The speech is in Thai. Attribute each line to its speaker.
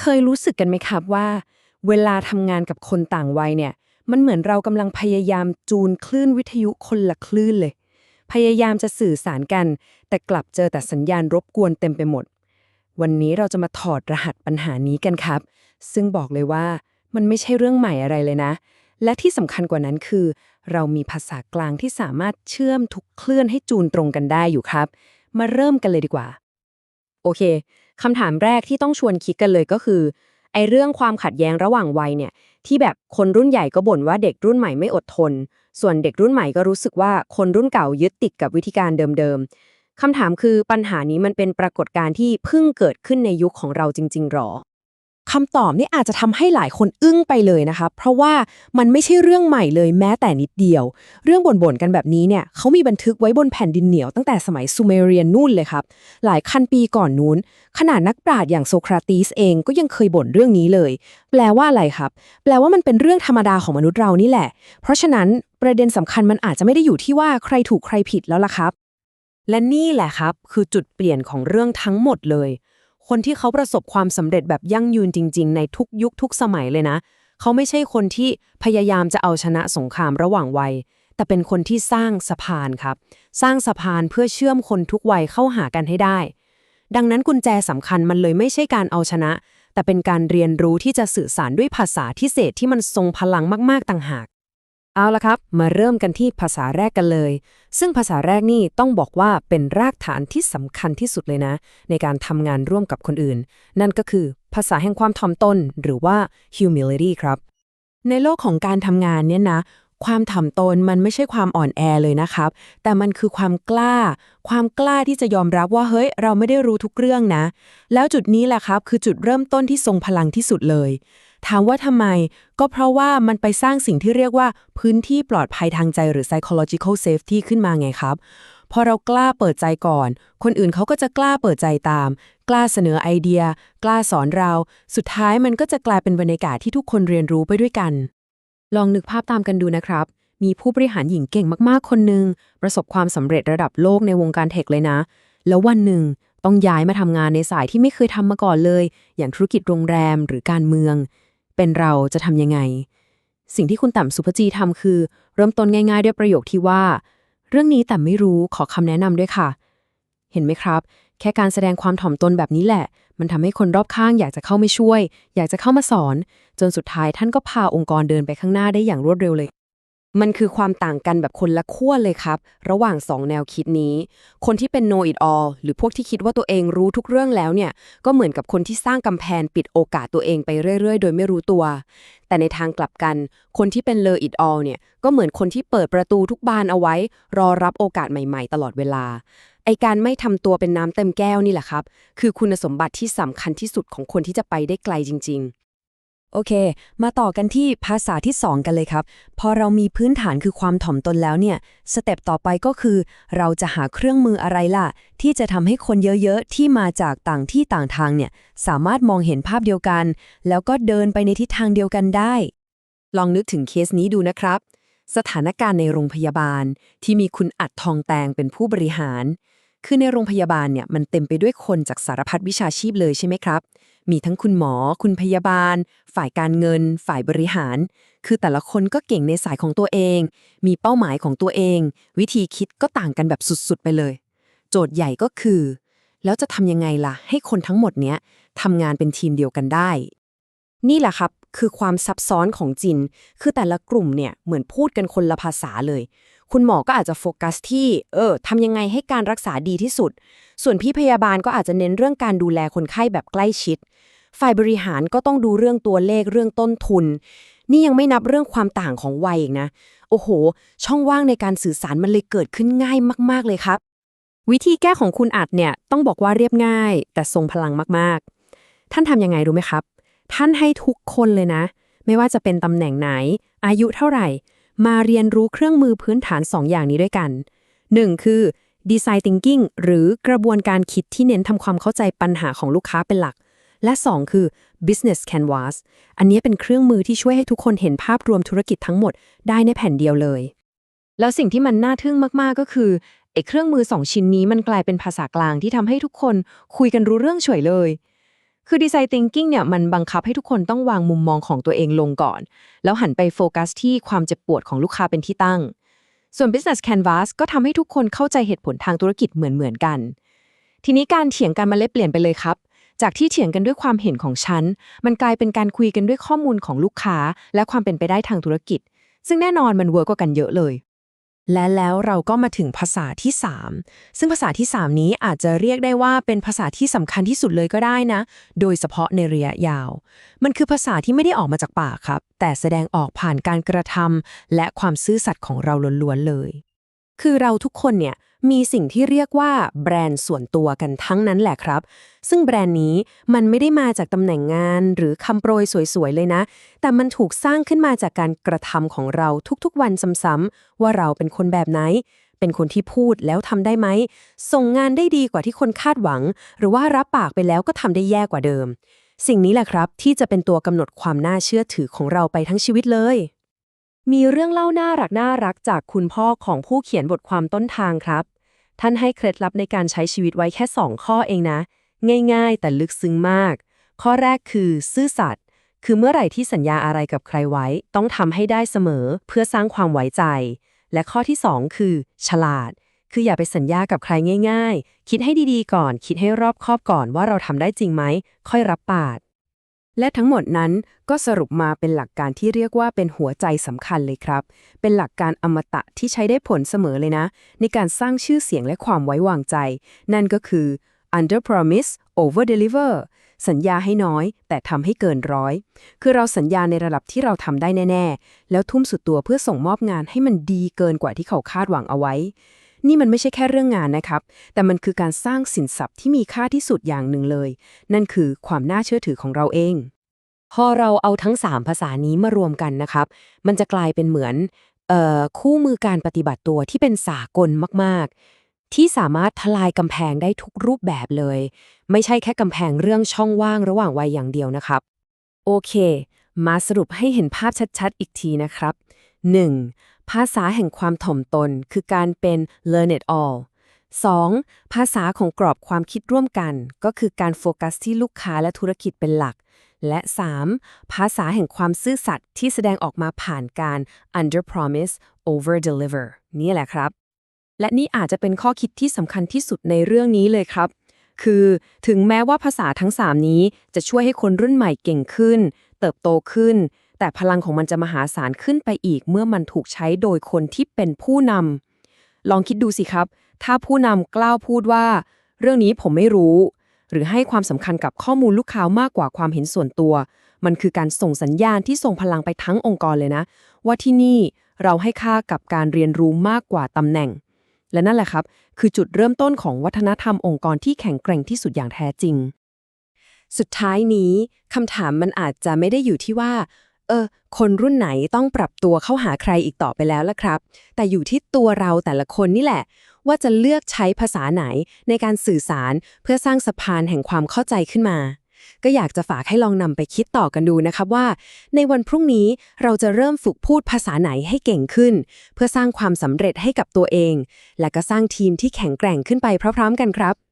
Speaker 1: เคยรู้สึกกันไหมครับว่า เวลาทำงานกับคนต่างวัยเนี่ย มันเหมือนเรากำลังพยายามจูนคลื่นวิทยุคนละคลื่นเลย พยายามจะสื่อสารกัน แต่กลับเจอแต่สัญญาณรบกวนเต็มไปหมด วันนี้เราจะมาถอดรหัสปัญหานี้กันครับ ซึ่งบอกเลยว่ามันไม่ใช่เรื่องใหม่อะไรเลยนะ และที่สำคัญกว่านั้นคือ เรามีภาษากลางที่สามารถเชื่อมทุกเคลื่อนให้จูนตรงกันได้อยู่ครับ มาเริ่มกันเลยดีกว่า โอเค คำถามแรกที่ต้องชวนคิดกันเลยก็คือไอเรื่องความขัดแย้งระหว่างวัยเนี่ย ที่แบบคนรุ่นใหญ่ก็บ่นว่าเด็กรุ่นใหม่ไม่อดทน ส่วนเด็กรุ่นใหม่ก็รู้สึกว่าคนรุ่นเก่ายึดติดกับวิธีการเดิมๆคำถามคือปัญหานี้มันเป็นปรากฏการณ์ที่เพิ่งเกิดขึ้นในยุคของเราจริงๆหรอ
Speaker 2: คำตอบนี่อาจจะทำให้หลายคนอึ้งไปเลยนะคะ เพราะว่ามันไม่ใช่เรื่องใหม่เลยแม้แต่นิดเดียว เรื่องบ่นๆกันแบบนี้เนี่ยเขามีบันทึกไว้บนแผ่นดินเหนียวตั้งแต่สมัยซูเมเรียนนู่นเลยครับ หลายคันปีก่อนนู้น ขนาดนักปราชญ์อย่างโซคราติสเองก็ยังเคยบ่นเรื่องนี้เลย แปลว่าอะไรครับ แปลว่ามันเป็นเรื่องธรรมดาของมนุษย์เรานี่แหละ เพราะฉะนั้นประเด็นสำคัญมันอาจจะไม่ได้อยู่ที่ว่าใครถูกใครผิดแล้วล่ะครับ
Speaker 1: และนี่แหละครับ คือจุดเปลี่ยนของเรื่องทั้งหมดเลย คนที่เขาประสบความสำเร็จแบบยั่งยืนจริง ๆ ในทุกยุคทุกสมัยเลยนะ เขาไม่ใช่คนที่พยายามจะเอาชนะสงครามระหว่างวัย แต่เป็นคนที่สร้างสะพานครับ สร้างสะพานเพื่อเชื่อมคนทุกวัยเข้าหากันให้ได้ ดังนั้นกุญแจสำคัญมันเลยไม่ใช่การเอาชนะ แต่เป็นการเรียนรู้ที่จะสื่อสารด้วยภาษาที่เศษที่มันทรงพลังมากๆต่างหาก เอาละครับ มาเริ่มกันที่ภาษาแรกกันเลย ซึ่งภาษาแรกนี่ต้องบอกว่าเป็นรากฐานที่สำคัญที่สุดเลยนะ ในการทำงานร่วมกับคนอื่น นั่นก็คือภาษาแห่งความถ่อมตนหรือว่า humility ครับ ในโลกของการทำงานเนี่ยนะ ความถ่อมตนมันไม่ใช่ความอ่อนแอเลยนะครับ แต่มันคือความกล้า ความกล้าที่จะยอมรับว่าเฮ้ย เราไม่ได้รู้ทุกเรื่องนะ แล้วจุดนี้แหละครับ คือจุดเริ่มต้นที่ทรงพลังที่สุดเลย ถามว่าทำไม ก็เพราะว่ามันไปสร้างสิ่งที่เรียกว่าพื้นที่ปลอดภัยทางใจหรือ psychological safety ขึ้นมาไงครับ พอเรากล้าเปิดใจก่อน คนอื่นเขาก็จะกล้าเปิดใจตาม กล้าเสนอไอเดีย กล้าสอนเรา สุดท้ายมันก็จะกลายเป็นบรรยากาศที่ทุกคนเรียนรู้ไปด้วยกัน ลองนึกภาพตามกันดูนะครับ มีผู้บริหารหญิงเก่งมากๆ คนหนึ่งประสบความสำเร็จระดับโลกในวงการเทคเลยนะ แล้ววันหนึ่งต้องย้ายมาทำงานในสายที่ไม่เคยทำมาก่อนเลย อย่างธุรกิจโรงแรมหรือการเมือง เป็นเราจะทำยังไง สิ่งที่คุณต่ำสุภจีทำคือ เริ่มต้นง่ายๆ ด้วยประโยคที่ว่า เรื่องนี้แต่ไม่รู้ขอคำแนะนำด้วยค่ะ เห็นไหมครับ แค่การแสดงความถ่อมตนแบบนี้แหละ มันทำให้คนรอบข้างอยากจะเข้ามาช่วย อยากจะเข้ามาสอน จนสุดท้ายท่านก็พาองค์กรเดินไปข้างหน้าได้อย่างรวดเร็วเลย มันคือความต่างกันแบบคนละขั้วเลยครับ ระหว่างสองแนวคิดนี้ คนที่เป็น know it all หรือพวกที่คิดว่าตัวเองรู้ทุกเรื่องแล้วเนี่ย ก็เหมือนกับคนที่สร้างกำแพงปิดโอกาสตัวเองไปเรื่อย ๆ โดยไม่รู้ตัว แต่ในทางกลับกัน คนที่เป็น learn it all เนี่ย ก็เหมือนคนที่เปิดประตูทุกบานเอาไว้ รอรับโอกาสใหม่ๆ ตลอดเวลา ไอการไม่ทำตัวเป็นน้ำเต็มแก้วนี่แหละครับ คือคุณสมบัติที่สำคัญที่สุดของคนที่จะไปได้ไกลจริง ๆ
Speaker 2: โอเค มาต่อกันที่ภาษาที่ 2 กันเลยครับ พอเรามีพื้นฐานคือความถ่อมตนแล้วเนี่ย สเต็ปต่อไปก็คือ เราจะหาเครื่องมืออะไรล่ะ ที่จะทำให้คนเยอะๆ ที่มาจากต่างที่ต่างทางเนี่ย สามารถมองเห็นภาพเดียวกัน แล้วก็เดินไปในทิศทางเดียวกันได้
Speaker 1: ลองนึกถึงเคสนี้ดูนะครับ สถานการณ์ในโรงพยาบาลที่มีคุณอัดทองแตงเป็นผู้บริหาร คือในโรงพยาบาลเนี่ยมันเต็มไปด้วยคนจากสารพัดวิชาชีพเลยใช่ไหมครับ มีทั้งคุณหมอ คุณพยาบาล ฝ่ายการเงิน ฝ่ายบริหาร คือแต่ละคนก็เก่งในสายของตัวเอง มีเป้าหมายของตัวเอง วิธีคิดก็ต่างกันแบบสุดๆ ไปเลย โจทย์ใหญ่ก็คือ แล้วจะทำยังไงล่ะ ให้คนทั้งหมดเนี้ยทำงานเป็นทีมเดียวกันได้ นี่แหละครับคือความซับซ้อนของจิน คือแต่ละกลุ่มเนี่ยเหมือนพูดกันคนละภาษาเลย คุณหมอก็อาจจะโฟกัสที่ เออทำยังไงให้การรักษาดีที่สุด ส่วนพี่พยาบาลก็อาจจะเน้นเรื่องการดูแลคนไข้แบบใกล้ชิด ฝ่ายบริหารก็ต้องดูเรื่องตัวเลขเรื่องต้นทุน นี่ยังไม่นับเรื่องความต่างของวัยอีกนะ โอ้โห ช่องว่างในการสื่อสารมันเลยเกิดขึ้นง่ายมากๆเลยครับ วิธีแก้ของคุณอัดเนี่ยต้องบอกว่าเรียบง่าย แต่ทรงพลังมากๆ ท่านทำยังไงรู้ไหมครับ ท่านให้ทุกคนเลยนะ ไม่ว่าจะเป็นตำแหน่งไหน อายุเท่าไหร่ มาเรียนรู้เครื่องมือพื้นฐาน 2ออย่างนี้ด้วยกัน 1. คือ Design Thinking หรือกระบวนการคิดที่เน้นทำความเข้าใจปัญหาของลูกค้าเป็นหลัก และ 2 คือ Business Canvas อันนี้เป็นเครื่องมือที่ช่วยให้ทุกคนเห็นภาพรวมธุรกิจทั้งหมดได้ในแผ่นเดียวเลย แล้วสิ่งที่มันน่าทึ่งมากๆก็คือไอ้เครื่องมือ 2 ชิ้นนี้มันกลายเป็นภาษากลางที่ทำให้ทุกคนคุยกันรู้เรื่องเฉยเลยคือ Design Thinking เนี่ยมันบังคับให้ทุกคนต้องวางมุมมองของตัวเองลงก่อน แล้วหันไปโฟกัสที่ความเจ็บปวดของลูกค้าเป็นที่ตั้ง ส่วน Business Canvas ก็ทำให้ทุกคนเข้าใจเหตุผลทางธุรกิจเหมือนๆกัน ทีนี้การเถียงกันมาเลยเปลี่ยนไปเลยครับ จากที่เถียงกันด้วยความเห็นของฉัน มันกลายเป็นการคุยกันด้วยข้อมูลของลูกค้า และความเป็นไปได้ทางธุรกิจ ซึ่งแน่นอนมันเวิร์กกว่ากันเยอะเลย และแล้วเราก็มาถึงภาษาที่ 3 ซึ่งภาษาที่ 3 นี้อาจจะเรียกได้ว่าเป็นภาษาที่สำคัญที่สุดเลยก็ได้นะ โดยเฉพาะในระยะยาว มันคือภาษาที่ไม่ได้ออกมาจากปากครับ แต่แสดงออกผ่านการกระทำและความซื่อสัตย์ของเราล้วนๆเลย คือเราทุกคนเนี่ย มีสิ่งที่เรียกว่าแบรนด์ส่วนตัวกันทั้งนั้นแหละครับ ซึ่งแบรนด์นี้มันไม่ได้มาจากตำแหน่งงาน หรือคำโปรยสวยๆเลยนะ แต่มันถูกสร้างขึ้นมาจากการกระทำของเราทุกๆ วันซ้ำๆว่าเราเป็นคนแบบไหน เป็นคนที่พูดแล้วทำได้ไหม ส่งงานได้ดีกว่าที่คนคาดหวัง หรือว่ารับปากไปแล้วก็ทำได้แย่กว่าเดิม สิ่งนี้แหละครับที่จะเป็นตัวกำหนดความน่าเชื่อถือของเราไปทั้งชีวิตเลย มีเรื่องเล่าน่ารักน่ารักจากคุณพ่อของผู้เขียนบทความต้นทางครับ ท่านให้เคล็ดลับในการใช้ชีวิตไว้แค่ 2 ข้อเองนะ ง่ายๆ แต่ลึกซึ้งมาก ข้อแรกคือซื่อสัตย์คือเมื่อไหร่ที่สัญญาอะไรกับใครไว้ ต้องทำให้ได้เสมอเพื่อสร้างความไว้ใจ และข้อที่ 2 คือ ฉลาด คืออย่าไปสัญญากับใครง่าย ๆ คิดให้ดีๆ ก่อน คิดให้รอบคอบก่อนว่าเราทำได้จริงไหม ค่อยรับปาก และทั้งหมดนั้นก็สรุปมาเป็นหลักการที่เรียกว่าเป็นหัวใจสำคัญเลยครับ เป็นหลักการอมตะที่ใช้ได้ผลเสมอเลยนะ ในการสร้างชื่อเสียงและความไว้วางใจ นั่นก็คือ under promise over deliver สัญญาให้น้อย แต่ทำให้เกินร้อย คือเราสัญญาในระดับที่เราทำได้แน่ ๆ แล้วทุ่มสุดตัวเพื่อส่งมอบงานให้มันดีเกินกว่าที่เขาคาดหวังเอาไว้ นี่มันไม่ใช่แค่เรื่องงานนะครับ แต่มันคือการสร้างสินทรัพย์ที่มีค่าที่สุดอย่างหนึ่งเลย นั่นคือความน่าเชื่อถือของเราเอง พอเราเอาทั้ง 3 ภาษานี้มารวมกันนะครับ มันจะกลายเป็นเหมือนออคู่มือการปฏิบัติตัวที่เป็นสากลมาก ๆ ที่สามารถทลายกำแพงได้ทุกรูปแบบเลย ไม่ใช่แค่กำแพงเรื่องช่องว่างระหว่างวัยอย่างเดียวนะครับ โอเค มาสรุปให้เห็นภาพชัด ๆ อีกทีนะครับ 1. ภาษาแห่งความถ่อมตน คือการเป็น learn it all 2. ภาษาของกรอบความคิดร่วมกัน ก็คือการโฟกัสที่ลูกค้าและธุรกิจเป็นหลัก และ 3. ภาษาแห่งความซื่อสัตย์ที่แสดงออกมาผ่านการ under promise over deliver นี่แหละครับ และนี่อาจจะเป็นข้อคิดที่สำคัญที่สุดในเรื่องนี้เลยครับ คือถึงแม้ว่าภาษาทั้ง 3 นี้จะช่วยให้คนรุ่นใหม่เก่งขึ้น เติบโตขึ้น แต่พลังของมันจะมหาศาลขึ้นไปอีก เมื่อมันถูกใช้โดยคนที่เป็นผู้นำลองคิดดูสิครับ ถ้าผู้นำกล้าวพูดว่า เรื่องนี้ผมไม่รู้ หรือให้ความสำคัญกับข้อมูลลูกค้ามากกว่าความเห็นส่วนตัว มันคือการส่งสัญญาณที่ส่งพลังไปทั้งองค์กรเลยนะ ว่าที่นี่เราให้ค่ากับการเรียนรู้มากกว่าตำแหน่ง และนั่นแหละครับ คือจุดเริ่มต้นของวัฒนธรรมองค์กรที่แข็งแกร่งที่สุดอย่างแท้จริง สุดท้ายนี้คำถามมันอาจจะไม่ได้อยู่ที่ว่า เออ คนรุ่นไหนต้องปรับตัวเข้าหาใครอีกต่อไปแล้วล่ะครับ แต่อยู่ที่ตัวเราแต่ละคนนี่แหละ ว่าจะเลือกใช้ภาษาไหนในการสื่อสารเพื่อสร้างสะพานแห่งความเข้าใจขึ้นมา ก็อยากจะฝากให้ลองนำไปคิดต่อกันดูนะครับว่า ในวันพรุ่งนี้เราจะเริ่มฝึกพูดภาษาไหนให้เก่งขึ้น เพื่อสร้างความสำเร็จให้กับตัวเอง และก็สร้างทีมที่แข็งแกร่งขึ้นไปพร้อม ๆ กันครับ